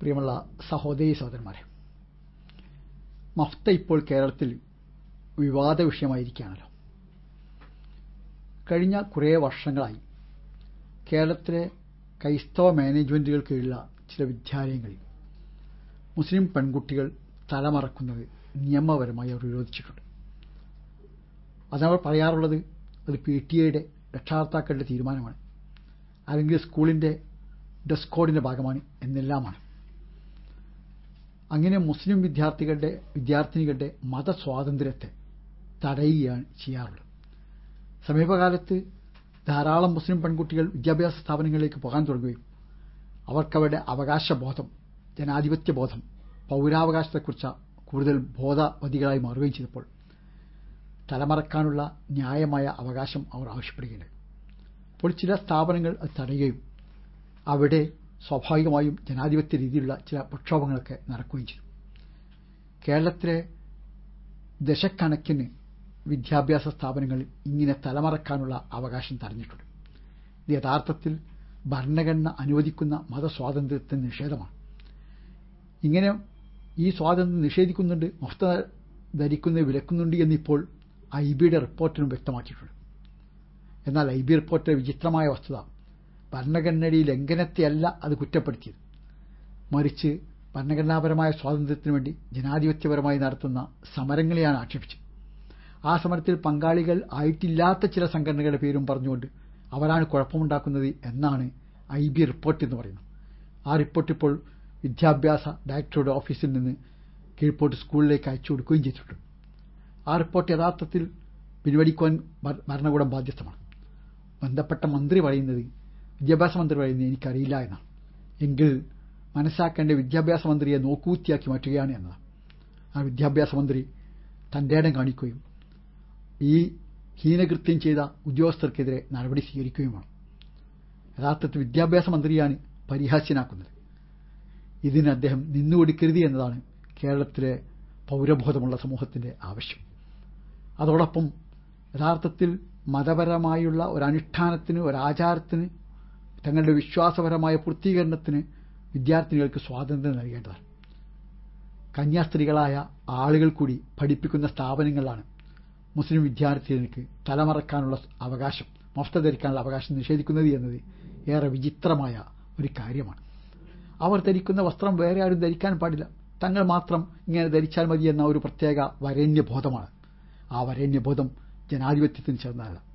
പ്രിയമുള്ള സഹോദരി സഹോദരന്മാരെ മഫ്ത ഇപ്പോൾ കേരളത്തിൽ വിവാദ വിഷയമായിരിക്കുകയാണല്ലോ. കഴിഞ്ഞ കുറേ വർഷങ്ങളായി കേരളത്തിലെ ക്രൈസ്തവ മാനേജ്മെന്റുകൾ കീഴിലുള്ള ചില വിദ്യാലയങ്ങളിൽ മുസ്ലിം പെൺകുട്ടികൾ തലമറക്കുന്നത് നിയമപരമായി അവർ വിരോധിച്ചിട്ടുണ്ട്. അതവർ പറയാറുള്ളത് അത് പി ടി എയുടെ രക്ഷാകർത്താക്കളുടെ തീരുമാനമാണ്. അല്ലെങ്കിൽ സ്കൂളിന്റെ ഡ്രസ് കോഡിന്റെ ഭാഗമാണ് എന്നെല്ലാമാണ്. അങ്ങനെ മുസ്ലിം വിദ്യാർത്ഥികളുടെ വിദ്യാർത്ഥിനികളുടെ മതസ്വാതന്ത്ര്യത്തെ തടയുകയാണ് ചെയ്യാറുള്ളത്. സമീപകാലത്ത് ധാരാളം മുസ്ലിം പെൺകുട്ടികൾ വിദ്യാഭ്യാസ സ്ഥാപനങ്ങളിലേക്ക് പോകാൻ തുടങ്ങുകയും അവർക്കവരുടെ അവകാശബോധം ജനാധിപത്യബോധം പൌരാവകാശത്തെക്കുറിച്ച് കൂടുതൽ ബോധവതികളായി മാറുകയും ചെയ്തപ്പോൾ തലമറക്കാനുള്ള ന്യായമായ അവകാശം അവർ ആവശ്യപ്പെടുകയുണ്ടായി. അപ്പോൾ ചില സ്ഥാപനങ്ങൾ അത് തടയുകയും അവിടെ സ്വാഭാവികമായും ജനാധിപത്യ രീതിയിലുള്ള ചില പ്രക്ഷോഭങ്ങളൊക്കെ നടക്കുകയും ചെയ്തു. കേരളത്തിലെ ദശക്കണക്കിന് വിദ്യാഭ്യാസ സ്ഥാപനങ്ങളിൽ ഇങ്ങനെ തലമറക്കാനുള്ള അവകാശം തടഞ്ഞിട്ടുണ്ട്. ഇത് യഥാർത്ഥത്തിൽ ഭരണഘടന അനുവദിക്കുന്ന മതസ്വാതന്ത്ര്യത്തിന് നിഷേധമാണ്. ഇങ്ങനെ ഈ സ്വാതന്ത്ര്യം നിഷേധിക്കുന്നുണ്ട് മൊഫ്ത ധരിക്കുന്നത് വിലക്കുന്നുണ്ട് എന്നിപ്പോൾ ഐ ബിയുടെ റിപ്പോർട്ടിനും വ്യക്തമാക്കിയിട്ടുണ്ട്. എന്നാൽ ഐ ബി റിപ്പോർട്ടിലെ വിചിത്രമായ വസ്തുത ഭരണഘടനയുടെ ലംഘനത്തെയല്ല അത് കുറ്റപ്പെടുത്തിയത്. മറിച്ച് ഭരണഘടനാപരമായ സ്വാതന്ത്ര്യത്തിനു വേണ്ടി ജനാധിപത്യപരമായി നടത്തുന്ന സമരങ്ങളെയാണ് ആക്ഷേപിച്ചത്. ആ സമരത്തിൽ പങ്കാളികൾ ആയിട്ടില്ലാത്ത ചില സംഘടനകളുടെ പേരും പറഞ്ഞുകൊണ്ട് അവരാണ് കുഴപ്പമുണ്ടാക്കുന്നത് എന്നാണ് ഐ ബി റിപ്പോർട്ട് എന്ന് പറയുന്നത്. ആ റിപ്പോർട്ട് ഇപ്പോൾ വിദ്യാഭ്യാസ ഡയറക്ടറുടെ ഓഫീസിൽ നിന്ന് കീഴ്പോട്ട് സ്കൂളിലേക്ക് അയച്ചു കൊടുക്കുകയും ചെയ്തിട്ടുണ്ട്. ആ റിപ്പോർട്ട് യഥാർത്ഥത്തിൽ പിൻവലിക്കുവാൻ ഭരണകൂടം ബാധ്യസ്ഥമാണ്. ബന്ധപ്പെട്ട മന്ത്രി പറയുന്നത് വിദ്യാഭ്യാസ മന്ത്രി പറയുന്നത് എനിക്കറിയില്ല എന്നാണ് എങ്കിൽ മനസ്സാക്കേണ്ട വിദ്യാഭ്യാസ മന്ത്രിയെ നോക്കൂത്തിയാക്കി മാറ്റുകയാണ് എന്നതാണ്. ആ വിദ്യാഭ്യാസ മന്ത്രി തന്റെ ഇടം കാണിക്കുകയും ഈ ഹീനകൃത്യം ചെയ്ത ഉദ്യോഗസ്ഥർക്കെതിരെ നടപടി സ്വീകരിക്കുകയും വേണം. യഥാർത്ഥത്തിൽ വിദ്യാഭ്യാസ മന്ത്രിയാണ് പരിഹാസ്യനാക്കുന്നത്. ഇതിന് അദ്ദേഹം നിന്നുകൊടുക്കരുത് എന്നതാണ് കേരളത്തിലെ പൗരബോധമുള്ള സമൂഹത്തിന്റെ ആവശ്യം. അതോടൊപ്പം യഥാർത്ഥത്തിൽ മതപരമായുള്ള ഒരനുഷ്ഠാനത്തിന് ഒരാചാരത്തിന് തങ്ങളുടെ വിശ്വാസപരമായ പൂർത്തീകരണത്തിന് വിദ്യാർത്ഥിനികൾക്ക് സ്വാതന്ത്ര്യം നൽകേണ്ടതാണ്. കന്യാസ്ത്രീകളായ ആളുകൾ കൂടി പഠിപ്പിക്കുന്ന സ്ഥാപനങ്ങളാണ് മുസ്ലിം വിദ്യാർത്ഥികൾക്ക് തലമറക്കാനുള്ള അവകാശം മൊഫ്ത ധരിക്കാനുള്ള അവകാശം നിഷേധിക്കുന്നത് എന്നത് ഏറെ വിചിത്രമായ ഒരു കാര്യമാണ്. അവർ ധരിക്കുന്ന വസ്ത്രം വേറെ ആരും ധരിക്കാൻ പാടില്ല. തങ്ങൾ മാത്രം ഇങ്ങനെ ധരിച്ചാൽ മതി എന്ന ഒരു പ്രത്യേക വരേണ്യബോധമാണ്. ആ വരേണ്യബോധം ജനാധിപത്യത്തിന് ചേർന്നതല്ല.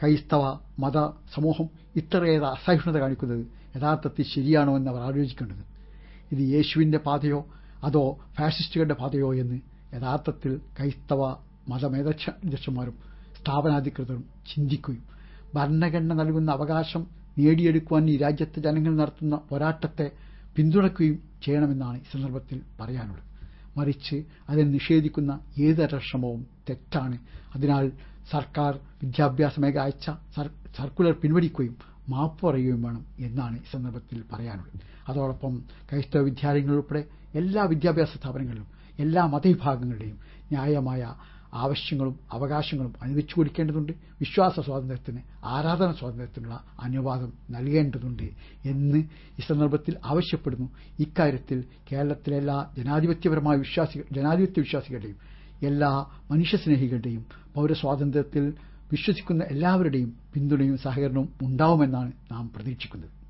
ക്രൈസ്തവ മത സമൂഹം ഇത്രയേറെ അസഹിഷ്ണുത കാണിക്കുന്നത് യഥാർത്ഥത്തിൽ ശരിയാണോ എന്ന് അവർ ആലോചിക്കേണ്ടത്. ഇത് യേശുവിന്റെ പാതയോ അതോ ഫാസിസ്റ്റുകളുടെ പാതയോ എന്ന് യഥാർത്ഥത്തിൽ ക്രൈസ്തവ മതമേധക്ഷന്മാരും സ്ഥാപനാധികൃതരും ചിന്തിക്കുകയും ഭരണഘടന നൽകുന്ന അവകാശം നേടിയെടുക്കുവാൻ ഈ രാജ്യത്തെ ജനങ്ങൾ നടത്തുന്ന പോരാട്ടത്തെ പിന്തുണയ്ക്കുകയും ചെയ്യണമെന്നാണ് ഈ സന്ദർഭത്തിൽ പറയാനുള്ളത്. മറിച്ച് അതിനെ നിഷേധിക്കുന്ന ഏതൊരു ശ്രമവും തെറ്റാണ്. അതിനാൽ സർക്കാർ വിദ്യാഭ്യാസ മേഖല അയച്ച സർക്കുലർ പിൻവലിക്കുകയും മാപ്പ് പറയുകയും വേണം എന്നാണ് ഈ സന്ദർഭത്തിൽ പറയാനുള്ളത്. അതോടൊപ്പം ക്രൈസ്തവ വിദ്യാലയങ്ങളുൾപ്പെടെ എല്ലാ വിദ്യാഭ്യാസ സ്ഥാപനങ്ങളിലും എല്ലാ മതവിഭാഗങ്ങളുടെയും ന്യായമായ ആവശ്യങ്ങളും അവകാശങ്ങളും അനുവദിച്ചു കൊടുക്കേണ്ടതുണ്ട്. വിശ്വാസ സ്വാതന്ത്ര്യത്തിന് ആരാധന സ്വാതന്ത്ര്യത്തിനുള്ള അനുവാദം നൽകേണ്ടതുണ്ട് എന്ന് ഈ സന്ദർഭത്തിൽ ആവശ്യപ്പെടുന്നു. ഇക്കാര്യത്തിൽ കേരളത്തിലെ എല്ലാ ജനാധിപത്യപരമായ വിശ്വാസികൾ ജനാധിപത്യ വിശ്വാസികളുടെയും എല്ലാ മനുഷ്യസ്നേഹികളുടെയും പൗരസ്വാതന്ത്ര്യത്തിൽ വിശ്വസിക്കുന്ന എല്ലാവരുടെയും പിന്തുണയും സഹകരണവും ഉണ്ടാവുമെന്നാണ് നാം പ്രതീക്ഷിക്കുന്നത്.